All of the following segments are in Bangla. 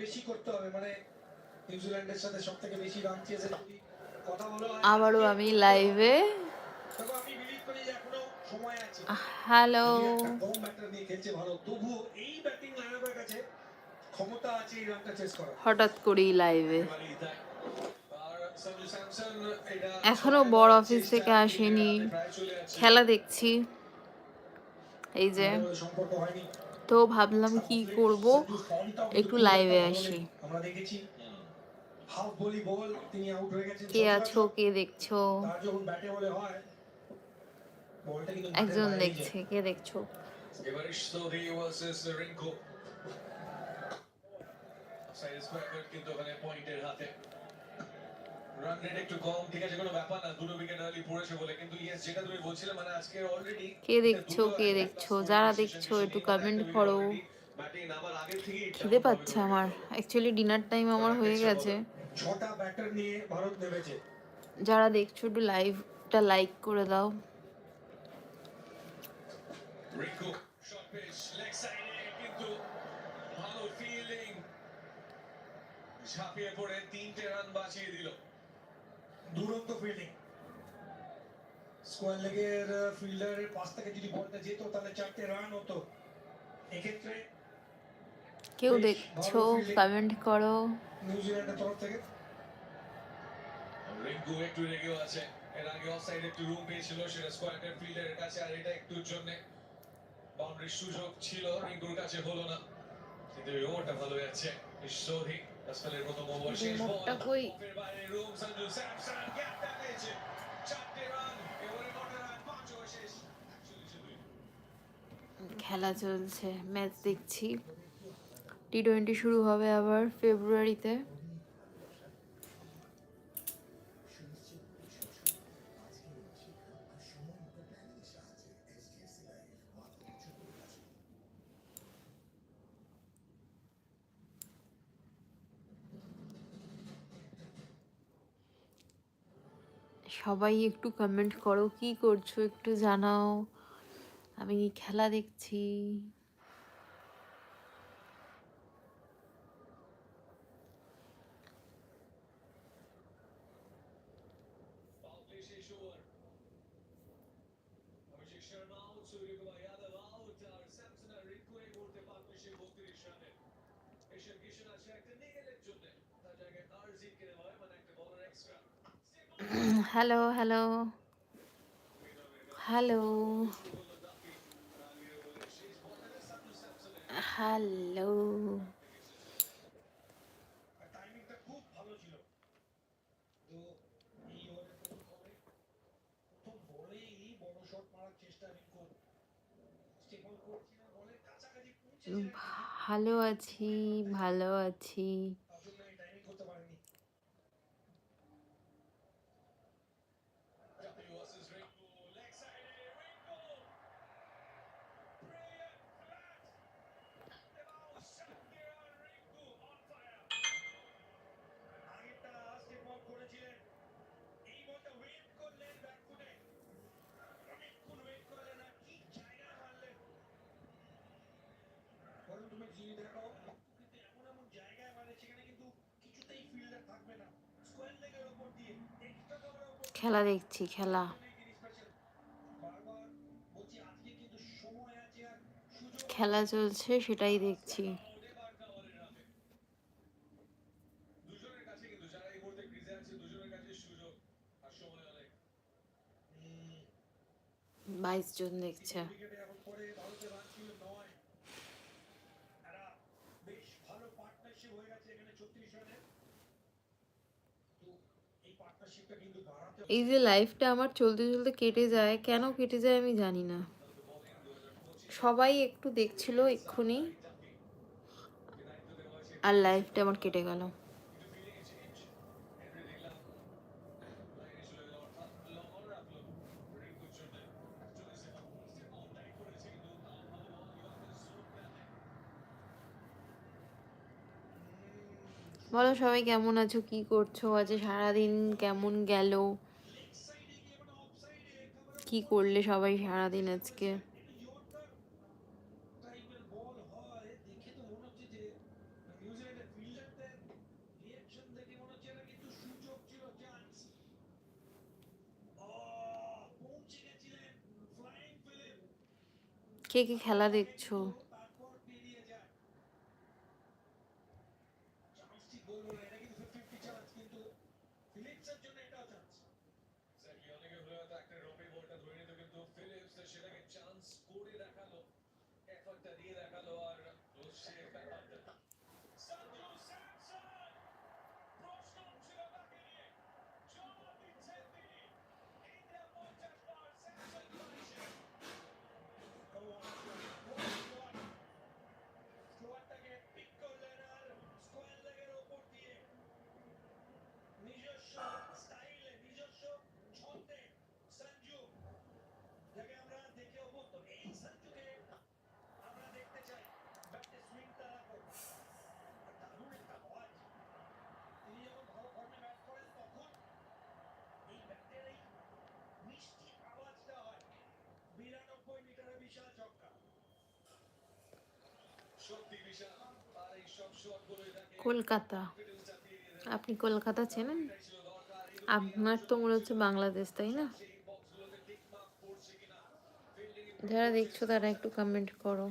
বেশি করতে হবে মানে নিউজিল্যান্ডের সাথে বেশি রান চেয়েছে যদি কথা বলা হয়। আবারও আমি লাইভে তবে আমি বিলিভ করি যে এখনও সময় আছে। হ্যালো কম ব্যাটার নিয়ে খেলছে ভালো। তবুও এই ব্যাটিং লাইনাপের কাছে ক্ষমতা আছে এই রানটা চেস করা হঠাৎ করেই লাইভে এখনও বড় অফিস থেকে আসেনি। খেলা দেখছি। এই যে সম্পর্ক হয়নি। তো ভাবলাম কি করব একটু লাইভে আসি। হয়ে কে আছো কে দেখছ? হয় একজন দেখছে কে দেখছ? কিন্তু ওখানে পয়েন্টের হাতে। রান রেট একটু কম ঠিক আছে কোনো ব্যাপার না দুটো উইকেট আর্লি পড়েছে বলে। কিন্তু ইয়েস যেটা তুমি বলছিলে মানে আজকে অলরেডি কে দেখছ কে দেখছ যারা দেখছ একটু কমেন্ট করো। খিদে পাচ্ছে আমার। অ্যাকচুয়ালি ডিনার টাইম আমার হয়ে গেছে। ছটা ব্যাটার নিয়ে ভারত নেমেছে। যারা দেখছ একটু লাইভটা লাইক করে দাও। রিঙ্কু শর্ট পিচ লেগ সাইডে কিন্তু ভালো ফিল্ডিং ঝাঁপিয়ে পড়ে তিনটে রান বাঁচিয়ে দিল। দুরন্ত ফিল্ডিং স্কোয়ার লেগের ফিল্ডারের পাশ থেকে যদি বলটা যেত তাহলে চারটে রান হতো। এক্ষেত্রে কেউ দেখছ কমেন্ট করো। নিউজিল্যান্ডের তরফ থেকে। রিঙ্কু একটু রেগেও আছে। এর আগে অফ সাইড একটু রুম পেয়েছিল সেটা স্কোয়াডের ফিল্ডারের কাছে আর এটা একটুর জন্য বাউন্ডারির সুযোগ ছিল। রিঙ্কুর কাছে হলো না। কিন্তু এই ওভারটা ভালো যাচ্ছে সৌদি রিমোটটা কই? খেলা চলছে ম্যাচ দেখছি। টি টোয়েন্টি শুরু হবে আবার ফেব্রুয়ারিতে। সবাই একটু কমেন্ট করো, কি করছ একটু জানাও। আমি খেলা দেখছি। এশিয়ান কিশোর আছে একটা নিগেলের জন্য। তার জায়গায় হয় মানে একটা বলার extra hello hello. Hello. Hello. ভালো আছি ভালো এই খেলা দেখছি খেলা। খেলা চলছে সেটাই দেখছি। বাইশ আজকে কিন্তু এই যে লাইফটা আমার চলতে চলতে কেটে যায়, কেন কেটে যায় আমি জানি না। সবাই একটু দেখছিল এক্ষুনি, আর লাইফটা আমার কেটে গেল। বলো সবাই কেমন আছো? কি করছ? আজ সারাদিন কেমন গেল? কি করলে সবাই সারাদিন আজকে? কে কে খেলা দেখছ? সেটাকে চান্স করে দেখাল এফর্টটা দিয়ে দেখাল আর সে নিজস্ব স্টাইলে নিজস্ব ছন্দে সঞ্জু যাকে আমরা দেখে অভ্যস্ত এই সঞ্জুকে আমরা দেখতে চাই ব্যাটে সুইংটা রাখো আর দারুণ একটা আওয়াজ তিনি যখন ভালো ফর্মে ব্যাট করেন তখন এই ব্যাটের এই মিষ্টি আওয়াজটা হয় বিরানব্বই মিটারে বিশাল ছক্কা। কলকাতা। আপনি কলকাতা চেনেন? আপনার তো মনে হচ্ছে বাংলাদেশ তাই না? যারা দেখছ তারা একটু কমেন্ট করো।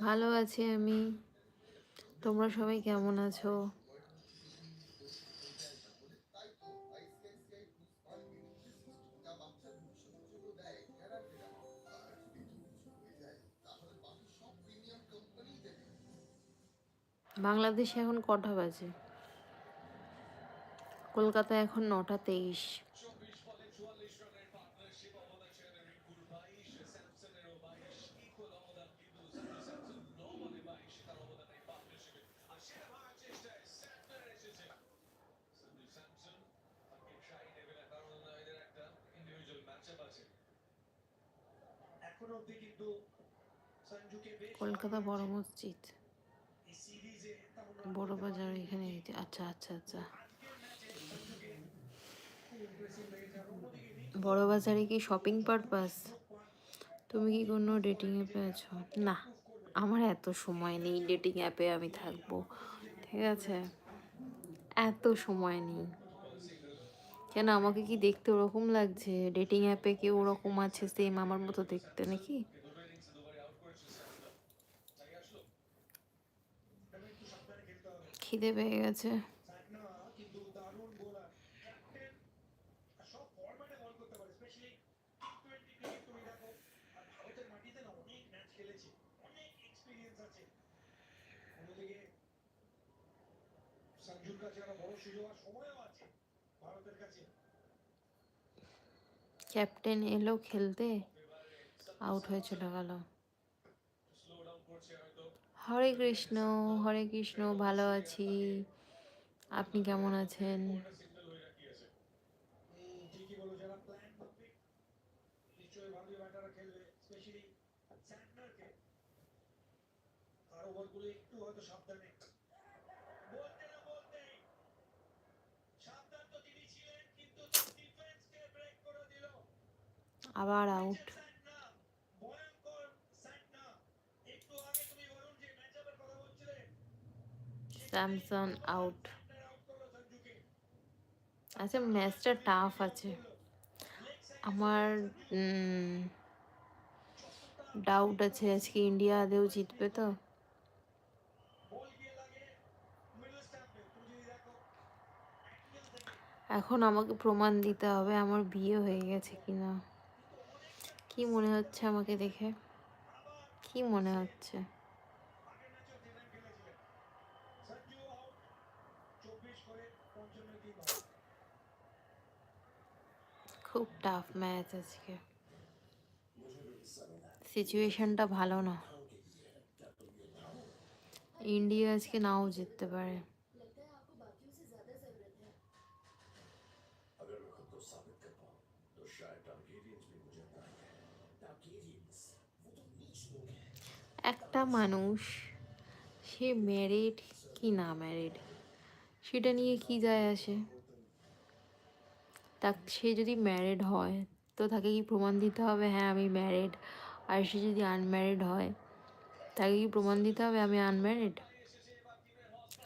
ভালো আছি আমি। তোমরা সবাই কেমন আছো? বাংলাদেশে এখন কটা বাজে? কলকাতায় এখন নটা তেইশ চব্বিশ বলে চুয়াল্লিশ রানের পার্টনারশিপ অবদান সেখানে রিঙ্কুর বাইশ স্যামসনেরও বাইশ ইকুয়াল অবদান কিন্তু সঞ্জু স্যামসন ন বলে বাইশ তার অবদান এই পার্টনারশিপে আর সেটা ভাঙার চেষ্টায় স্যান্টনার এসেছে সঞ্জু স্যামসন তাকে ট্রাই নেবে না কারণ এদের একটা ইন্ডিভিজুয়াল ম্যাচআপ আছে এখনও অবধি কিন্তু সঞ্জুকে বেশ কলকাতা বড় মসজিদ। বড় বাজার এখানে আচ্ছা আচ্ছা আচ্ছা। বড় বাজারে কি শপিং পারপাস তুমি কি কোনো ডেটিং অ্যাপে আছো? না আমার এত সময় নেই ডেটিং অ্যাপে আমি থাকব। ঠিক আছে? এত সময় নেই। কেন আমাকে কি দেখতে ওরকম লাগছে? ডেটিং অ্যাপে কেউ ওরকম আছে সেম আমার মতো দেখতে নাকি? খিদে পেয়ে গেছে। সুযোগ আর কাছে ক্যাপ্টেন এলো খেলতে আউট হয়ে চলে গেল। হরে কৃষ্ণ হরে কৃষ্ণ ভালো আছি। আপনি কেমন আছেন? খেলবে স্পেশালি একটু হয়তো সাবধানে কথা বলছিলে স্যামসন আউট আউট আচ্ছা ম্যাচটা টাফ আছে। আমার ডাউট আছে। আজকে ইন্ডিয়া আদেও জিতবে তো। এখন আমাকে প্রমাণ দিতে হবে আমার বিয়ে হয়ে গেছে কিনা। কি মনে হচ্ছে আমাকে দেখে? কি মনে হচ্ছে। খুব টাফ ম্যাচ আজকে। সিচুয়েশনটা ভালো না। ইন্ডিয়া আজকে নাও জিততে পারে। একটা মানুষ, সে ম্যারিড কি না ম্যারিড সেটা নিয়ে কি যায় আসে? তা সে যদি ম্যারিড হয়, তো তাকে কি প্রমাণ দিতে হবে? হ্যাঁ আমি ম্যারিড আর সে যদি আনম্যারিড হয়, তাকে কি প্রমাণ দিতে হবে? আমি আনম্যারিড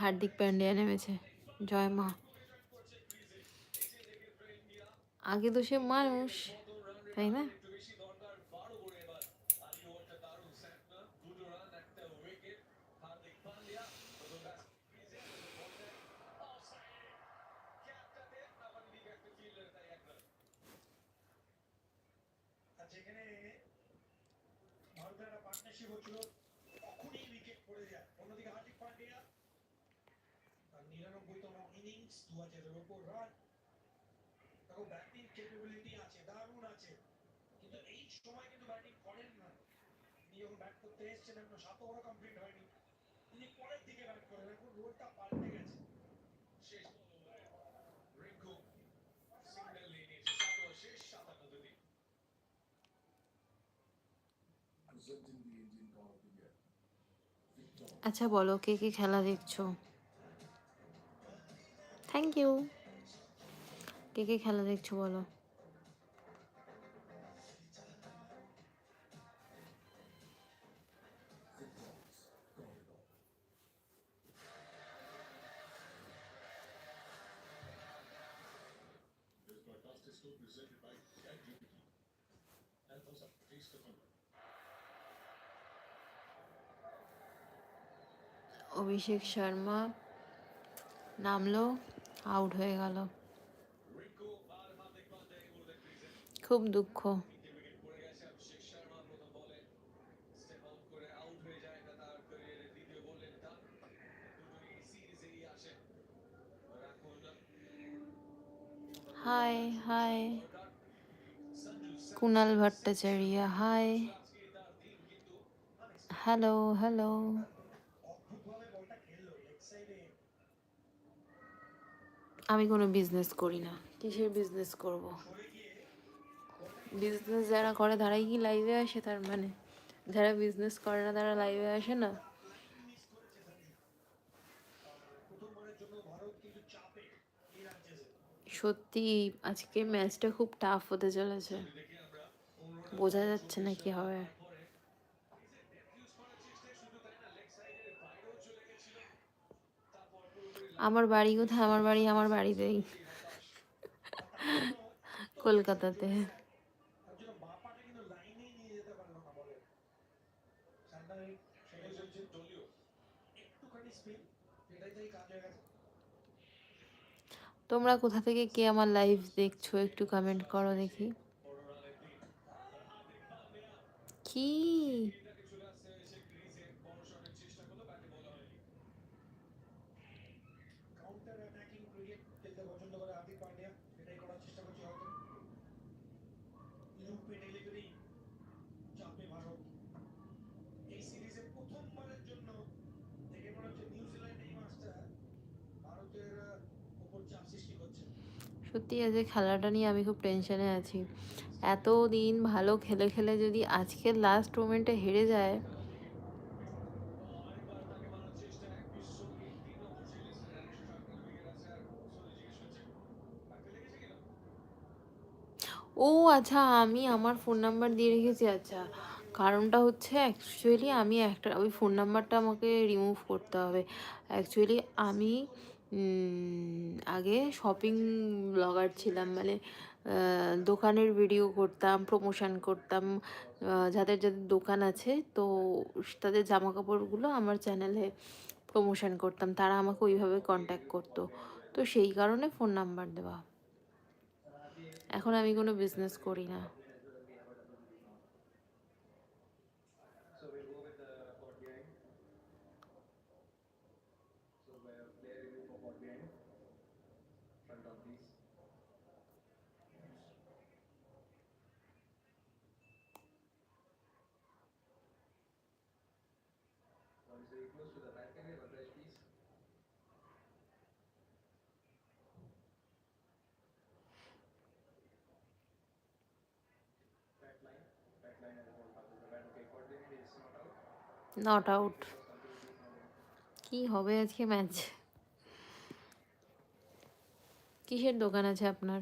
হার্দিক পান্ডিয়া নেমেছে। জয় মা। আগে তো সে মানুষ, তাই না একটু বেশি দরকার বারো করে এবার আলি ওভারটা দারুণ স্যাপনা দুটো রান একটা উইকেট হার্দিক পান্ডিয়া প্রথম ব্যাটস ক্রিজে অফসাইড ক্যাপটাতে আবার দিকে একটা ফিল্ডার তাই এক রান আর যেখানে ভারতের একটা পার্টনারশিপ হচ্ছিল, তখনই উইকেট পড়ে যায়। অন্যদিকে হার্দিক পান্ডিয়া, তার নিরানব্বইতম ইনিংস দু হাজারের ওপর রান তখন ব্যাটিং ক্যাপাবিলিটি আছে, দারুণ আছে। কিন্তু এই সময় কিন্তু ব্যাটিং করেন না। তিনি যখন ব্যাট করতে এসেছেন, এখন সাত ওভারও কমপ্লিট হয়নি। তিনি পরের দিকে ব্যাট করেন, এখন রোলটা পাল্টে গেছে শেষ বল ওভারে রিঙ্কু সিঙ্গেল নিয়ে নিয়েছে সাত ওভার শেষ সাতান্ন দুটি presenting the Indian God of the Year. Victor. আচ্ছা বলো কে কে খেলা দেখছ? থ্যাংক ইউ কে কে খেলা দেখছ বলো? দ্বিতীয় শর্মা নামলো আউট হয়ে গেল। খুব দুঃখ। Hi hi Kunal Bhattacharya hi hello hello অদ্ভুতভাবে বলটা খেললো লেগ সাইডে আমি কোনো বিজনেস করি না। কিসের বিজনেস করব? বিজনেস যারা করে তারাই কি লাইভে আসে? তার মানে যারা বিজনেস করে না তারা লাইভে আসে না? সত্যি, আজকে ম্যাচটা খুব টাফ হতে চলেছে। বোঝা যাচ্ছে না কি হবে। আমার বাড়ি কোথায়? আমার বাড়ি আমার বাড়িতেই। কলকাতাতে। তোমরা কোথা থেকে কে আমার লাইভ দেখছ একটু কমেন্ট করো দেখি। কি? খেলতে পছন্দ করে হার্দিক পান্ডিয়া এটাই করার চেষ্টা হয়তো। চাপে ভারত। এই সিরিজে প্রথমবারের জন্য দেখে মনে হচ্ছে নিউজিল্যান্ড এই ভারতের সত্যি আজকে খেলাটা নিয়ে আমি খুব টেনশনে আছি। এত দিন ভালো খেলে খেলে যদি আজকের লাস্ট মোমেন্টে হেরে যায় ও আচ্ছা আমি আমার ফোন নাম্বার দিয়ে রেখেছি আচ্ছা। কারণটা হচ্ছে অ্যাকচুয়ালি আমি একটা, ওই ফোন নাম্বারটা আমাকে রিমুভ করতে হবে। অ্যাকচুয়ালি আমি আগে শপিং ব্লগার ছিলাম মানে দোকানের ভিডিও করতাম প্রমোশন করতাম যাদের যাদের দোকান আছে, তো তাদের জামা কাপড়গুলো আমার চ্যানেলে প্রমোশন করতাম, তারা আমাকে ওইভাবে কন্ট্যাক্ট করতো। তো সেই কারণে ফোন নাম্বার দেওয়া। এখন আমি কোনো বিজনেস করি না Thank you. নট আউট কি হবে আজকে ম্যাচ কিসের দোকান আছে আপনার?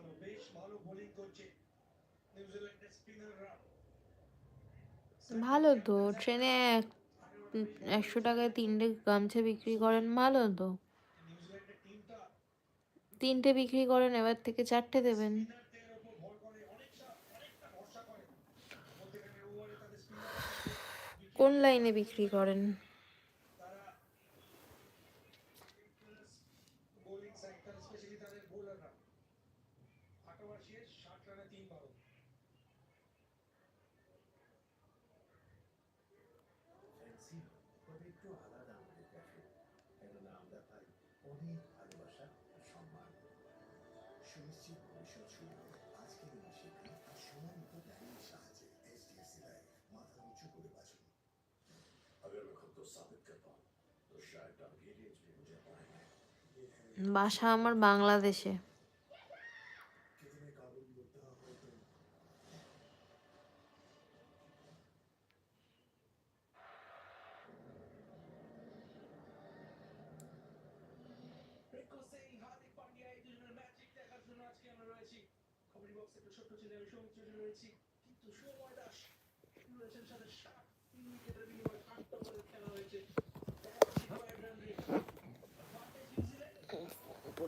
ভালো বেশ ভালো বোলিং করছে। নিউজিল্যান্ডের স্পিনাররা ভালো তো ট্রেনে একশো টাকায় তিনটে গামছা বিক্রি করেন ভালো তো। তিনটে বিক্রি করেন এবার থেকে চারটে দেবেন। কোন লাইনে বিক্রি করেন? বাসা আমার বাংলাদেশে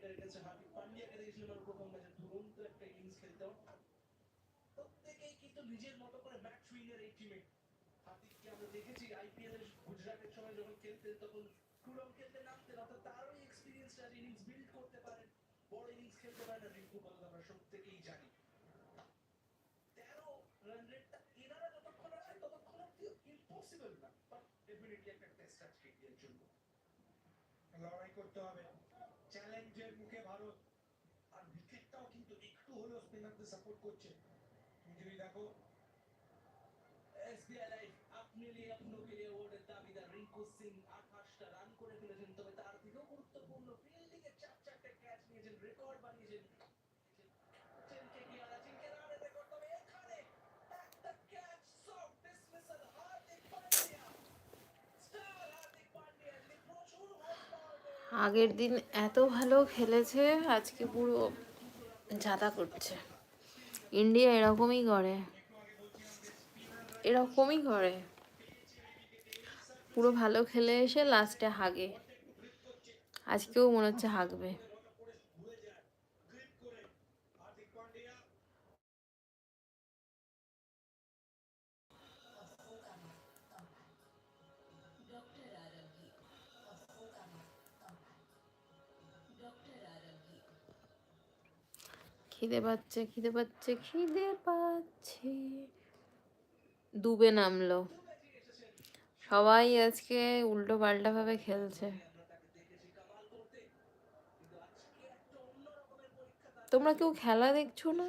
টেন্ডুলকারের কাছে হার্দিক পান্ডিয়ার কাছে ছিল ওরকম না দুরন্ত একটা ইনিংস খেলতে প্রত্যেকেই কিন্তু নিজের মতো করে ব্যাট সুইংয়ের এই টিমে হার্দিককে আমরা দেখেছি আইপিএল এর গুজরাটের সময় যখন খেলতেন, তখন কুরম খেলতে নামতেন, অর্থাৎ তারও এক্সপিরিয়েন্সটা ইনিংস বিল্ড করতে পারেন। বড় ইনিংস খেলতে পারেন না, রিঙ্কু বলতে আমরা প্রত্যেকেই জানি। তেরো রান রেটটা এনারা যতক্ষণ আছেন ততক্ষণ ইম্পসিবল না। বাট ডেফিনেটলি একটা টেস্ট আছে ইন্ডিয়ার জন্য। লড়াই করতে হবে। চ্যালেঞ্জের মুখে ভারত আর উইকেটটাও কিন্তু একটু হলেও স্পিনারদের সাপোর্ট করছে। তুমি যদি দেখো এসবিআই লাইফ আপনি লিয়ে আপনাকে লিয়ে ওয়ার্ডের দাবিদার রিঙ্কু সিং আঠাশটা রান করে ফেলেছেন, তবে তার আগের দিন এত ভালো খেলেছে, আজকে পুরো জাদা করছে। ইন্ডিয়া এরকমই করে। এরকমই করে। পুরো ভালো খেলে এসে লাস্টে হাগে। আজকেও মনে হচ্ছে হাগবে। খিদে পাচ্ছে খিদে পাচ্ছে খিদে পাচ্ছে। ডুবে নামলো। সবাই আজকে উল্টো পাল্টাভাবে খেলছে। তোমরা কেউ খেলা দেখছ না?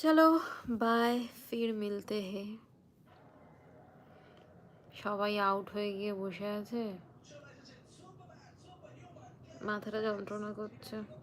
চলো বাই ফির মিলতে হে। সবাই আউট হয়ে গিয়ে বসে আছে। মাথাটা যন্ত্রণা করছে।